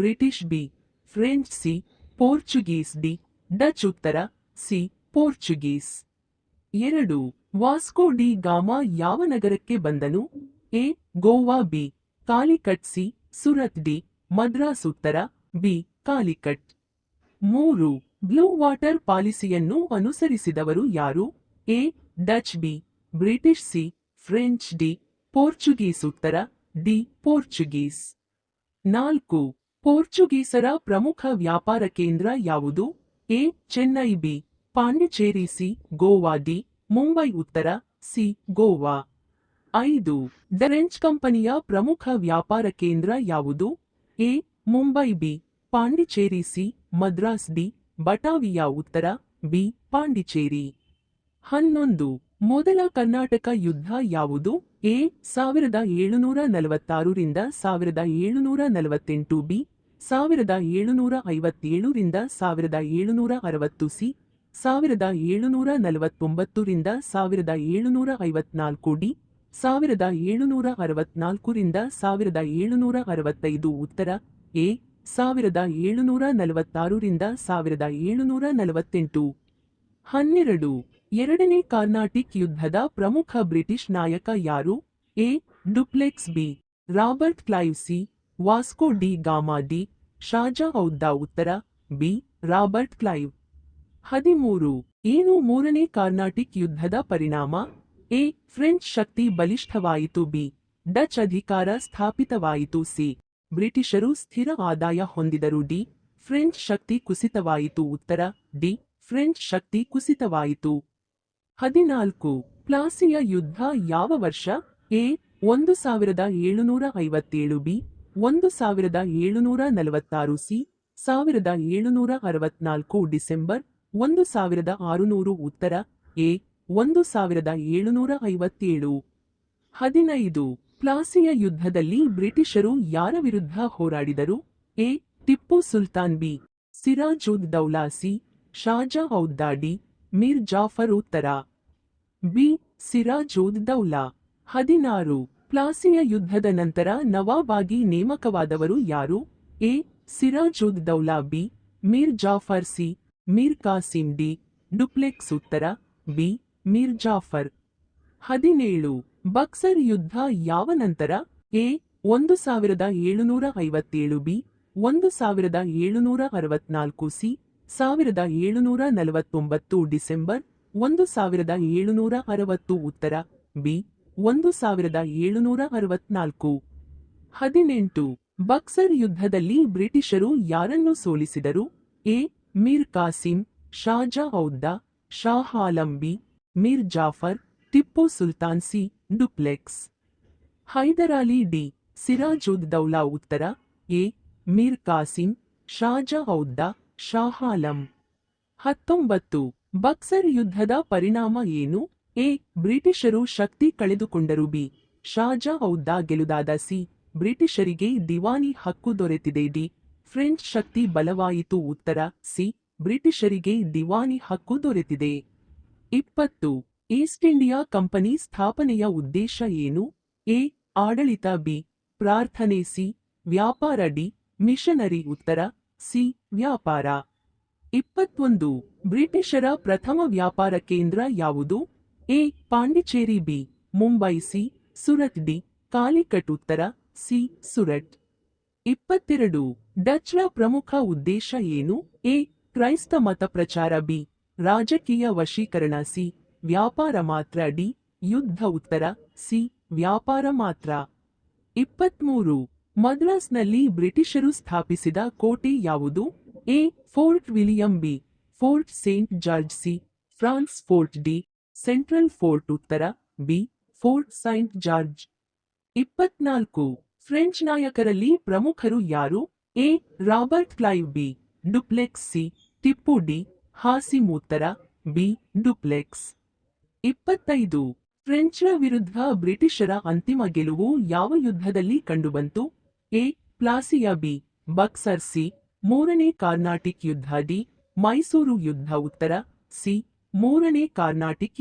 British B, French C, Portuguese D, Dutch ಉತ್ತರ C, Portuguese. ಎರಡು, Vasco da Gama ಯಾವ ನಗರಕ್ಕೆ ಬಂದನು? A, Goa B, Calicut C, Surat D, Madras ಉತ್ತರ B, Calicut. ಮೂರು, ಬ್ಲೂ ವಾಟರ್ ಪಾಲಿಸಿಯನ್ನು ಅನುಸರಿಸಿದವರು ಯಾರು? A, Dutch B, British C, French D, Portuguese ಉತ್ತರ ಡಿ, ಪೋರ್ಚುಗೀಸ್. ನಾಲ್ಕು ಪೋರ್ಚುಗೀಸರ ಪ್ರಮುಖ ವ್ಯಾಪಾರ ಕೇಂದ್ರ ಯಾವುದು A Chennai B Pondicherry C Goa D Mumbai ಉತ್ತರ ಸಿ ಗೋವಾ ಐದು ಡೆರೆಂಚ್ ಕಂಪನಿಯ ಪ್ರಮುಖ ವ್ಯಾಪಾರ ಕೇಂದ್ರ ಯಾವುದು A Mumbai B Pondicherry C Madras D Batavia ಉತ್ತರ ಬಿ ಪಾಂಡಿಚೇರಿ ಹನ್ನೊಂದು ಮೊದಲ ಕರ್ನಾಟಕ ಯುದ್ಧ ಯಾವುದು ಎ ಸಾವಿರದ ಏಳುನೂರ ನಲವತ್ತಾರರಿಂದ ಸಾವಿರದ ಏಳುನೂರ ನಲವತ್ತೆಂಟು ಬಿ ಸಾವಿರದ ಏಳುನೂರ ಐವತ್ತೇಳರಿಂದ ಸಾವಿರದ ಏಳುನೂರ ಅರವತ್ತು ಸಿ ಸಾವಿರದ ಏಳುನೂರ ನಲವತ್ತೊಂಬತ್ತರಿಂದ ಸಾವಿರದ ಏಳುನೂರ ಐವತ್ನಾಲ್ಕು ಡಿ ಸಾವಿರದ ಏಳುನೂರ ಅರವತ್ನಾಲ್ಕರಿಂದ ಸಾವಿರದ ಏಳುನೂರ ಅರವತ್ತೈದು ಉತ್ತರ ಎ ಸಾವಿರದ ಏಳುನೂರ ನಲವತ್ತಾರರಿಂದ ಸಾವಿರದ ಏಳುನೂರ ನಲವತ್ತೆಂಟು ಹನ್ನೆರಡು ಎರಡನೇ ಕಾರ್ನಾಟಿಕ್ ಯುದ್ಧದ ಪ್ರಮುಖ ಬ್ರಿಟಿಷ್ ನಾಯಕ ಯಾರು? A. Dupleix B. Robert Clive C. Vasco da. Gama D. Shuja Uddaula. ಉತ್ತರ ಬಿ. Robert Clive. ಹದಿಮೂರು. ಏನು ಮೂರನೇ ಕಾರ್ನಾಟಿಕ್ ಯುದ್ಧದ ಪರಿಣಾಮ? ಎ. ಫ್ರೆಂಚ್ ಶಕ್ತಿ ಬಲಿಷ್ಠವಾಯಿತು. ಬಿ. ಡಚ್ ಅಧಿಕಾರ ಸ್ಥಾಪಿತವಾಯಿತು. ಸಿ. ಬ್ರಿಟಿಷರು ಸ್ಥಿರ ಆದಾಯ ಹೊಂದಿದರು. ಡಿ. ಫ್ರೆಂಚ್ ಶಕ್ತಿ ಕುಸಿತವಾಯಿತು. ಉತ್ತರ ಡಿ. ಫ್ರೆಂಚ್ ಶಕ್ತಿ ಕುಸಿತವಾಯಿತು. ಹದಿನಾಲ್ಕು. ಪ್ಲಾಸಿಯ ಯುದ್ಧ ಯಾವ ವರ್ಷ? ಎ, ಒಂದು ಸಾವಿರದ ಏಳುನೂರ ಐವತ್ತೇಳು. ಬಿ, ಒಂದು ಸಾವಿರದ ಏಳುನೂರ ನಲವತ್ತಾರು. ಸಿ, ಸಾವಿರದ ಏಳುನೂರ ಅರವತ್ನಾಲ್ಕು ಡಿಸೆಂಬರ್, ಒಂದು ಸಾವಿರದ ಆರುನೂರು. ಉತ್ತರ, ಎ, ಒಂದು ಸಾವಿರದ ಏಳುನೂರ ಐವತ್ತೇಳು. ಹದಿನೈದು. ಪ್ಲಾಸಿಯ ಯುದ್ಧದಲ್ಲಿ ಬ್ರಿಟಿಷರು ಯಾರ ವಿರುದ್ಧ ಹೋರಾಡಿದರು? ಎ, ಟಿಪ್ಪು ಸುಲ್ತಾನ್. ಬಿ, ಸಿರಾಜುದ್ ದೌಲಾಸಿ ಶಾಜಾ ಔದ್ದಾಡಿ, ಮೀರ್ ಜಾಫರ್. ಉತ್ತರ ಬಿ. ಸಿರಾಜೋದ್ದೌಲಾ. ಹದಿನಾರು. ಪ್ಲಾಸಿಯ ಯುದ್ಧದ ನಂತರ ನವಾಬಾಗಿ ನೇಮಕವಾದವರು ಯಾರು? A. Sirajuddaula, B. Mir Jafar, C. Mir Qasim, D. Dupleix ಉತ್ತರ, ಬಿ. ಮೀರ್ ಜಾಫರ್. ಹದಿನೇಳು. ಬಕ್ಸರ್ ಯುದ್ಧ ಯಾವ ನಂತರ? ಎ. ಒಂದು ಸಾವಿರದ ಏಳುನೂರ ಐವತ್ತೇಳು, ಬಿ. ಒಂದು ಸಾವಿರದ ಏಳುನೂರ ಅರವತ್ನಾಲ್ಕು, ಸಿ. ಸಾವಿರದ ಏಳುನೂರ ನಲವತ್ತೊಂಬತ್ತು ಡಿಸೆಂಬರ್ ಒಂದು ಸಾವಿರದ ಏಳುನೂರ ಅರವತ್ತು ಉತ್ತರ. ಬಿ, ಒಂದು ಸಾವಿರದ ಏಳುನೂರ ಅರವತ್ನಾಲ್ಕು. ಹದಿನೆಂಟು. ಬಕ್ಸರ್ ಯುದ್ಧದಲ್ಲಿ ಬ್ರಿಟಿಷರು ಯಾರನ್ನು ಸೋಲಿಸಿದರು? A, Mir Qasim Shuja Uddaula Shah B Mir Jafar, Tipu Sultan C, Dupleix. Hyder Ali D Sirajud Daula ಉತ್ತರ. ಎ, ಮೀರ್ ಕಾಸಿಂ ಶಾಜಾ ಔದ್ದಾ ಶಾಹ್ ಹತ್ತೊಂಬತ್ತು, ಬಕ್ಸರ್ ಯುದ್ಧದ ಪರಿಣಾಮ ಏನು? ಎ. ಬ್ರಿಟಿಷರು ಶಕ್ತಿ ಕಳೆದುಕೊಂಡರು. ಬಿ. ಶಾಜಾ ಔದ್ದ ಗೆಲುದಾದ. ಸಿ. ಬ್ರಿಟಿಷರಿಗೆ ದಿವಾನಿ ಹಕ್ಕು ದೊರೆತಿದೆ. ಡಿ. ಫ್ರೆಂಚ್ ಶಕ್ತಿ ಬಲವಾಯಿತು. ಉತ್ತರ. ಸಿ. ಬ್ರಿಟಿಷರಿಗೆ ದಿವಾನಿ ಹಕ್ಕು ದೊರೆತಿದೆ. ಇಪ್ಪತ್ತು, ಈಸ್ಟ್ ಇಂಡಿಯಾ ಕಂಪನಿ ಸ್ಥಾಪನೆಯ ಉದ್ದೇಶ ಏನು? ಎ. ಆಡಳಿತ. ಬಿ. ಪ್ರಾರ್ಥನೆ. ಸಿ. ವ್ಯಾಪಾರ. ಡಿ. ಮಿಷನರಿ. ಉತ್ತರ. ಸಿ. ವ್ಯಾಪಾರ. ಇಪ್ಪತ್ತೊಂದು. ಬ್ರಿಟಿಷರ ಪ್ರಥಮ ವ್ಯಾಪಾರ ಕೇಂದ್ರ ಯಾವುದು? A. Pondicherry, B. Mumbai, C. Surat, D. Calicut, ಉತ್ತರ, ಸಿ. ಸುರತ್. ಇಪ್ಪತ್ತೆರಡು. ಡಚ್ರ ಪ್ರಮುಖ ಉದ್ದೇಶ ಏನು? ಎ. ಕ್ರೈಸ್ತ ಮತ ಪ್ರಚಾರ, ಬಿ. ರಾಜಕೀಯ ವಶೀಕರಣ, ಸಿ. ವ್ಯಾಪಾರ ಮಾತ್ರ, ಡಿ. ಯುದ್ಧ ಉತ್ತರ, ಸಿ. ವ್ಯಾಪಾರ ಮಾತ್ರ. ಇಪ್ಪತ್ಮೂರು. ಮದ್ರಾಸ್ನಲ್ಲಿ ಬ್ರಿಟಿಷರು ಸ್ಥಾಪಿಸಿದ ಕೋಟೆ ಯಾವುದು? A, Fort William B, Fort Saint George C, France fort D, central fort ಉತ್ತರ, ಬಿ, ಫೋರ್ಟ್ ಸೈಂಟ್ ಜಾರ್ಜ್. ಇಪ್ಪತ್ನಾಲ್ಕು, ಫ್ರೆಂಚ್ ನಾಯಕರಲ್ಲಿ ಪ್ರಮುಖರು ಯಾರು? A, Robert Clive B, Dupleix C, Tipu D, Hashim ಉತ್ತರ, ಬಿ, ಡುಪ್ಲೆಕ್ಸ್. ಇಪ್ಪತ್ತೈದು ಫ್ರೆಂಚ್ರ ವಿರುದ್ಧ ಬ್ರಿಟಿಷರ ಅಂತಿಮ ಗೆಲುವು ಯಾವ ಯುದ್ಧದಲ್ಲಿ ಕಂಡುಬಂತು? A, Plassey B, Buxar C ಮೂರನೇ ಕಾರ್ನಾಟಿಕ್ ಯುದ್ಧ ಡಿ ಮೈಸೂರು ಯುದ್ಧ ಉತ್ತರ ಸಿ ಮೂರನೇ ಕಾರ್ನಾಟಿಕ್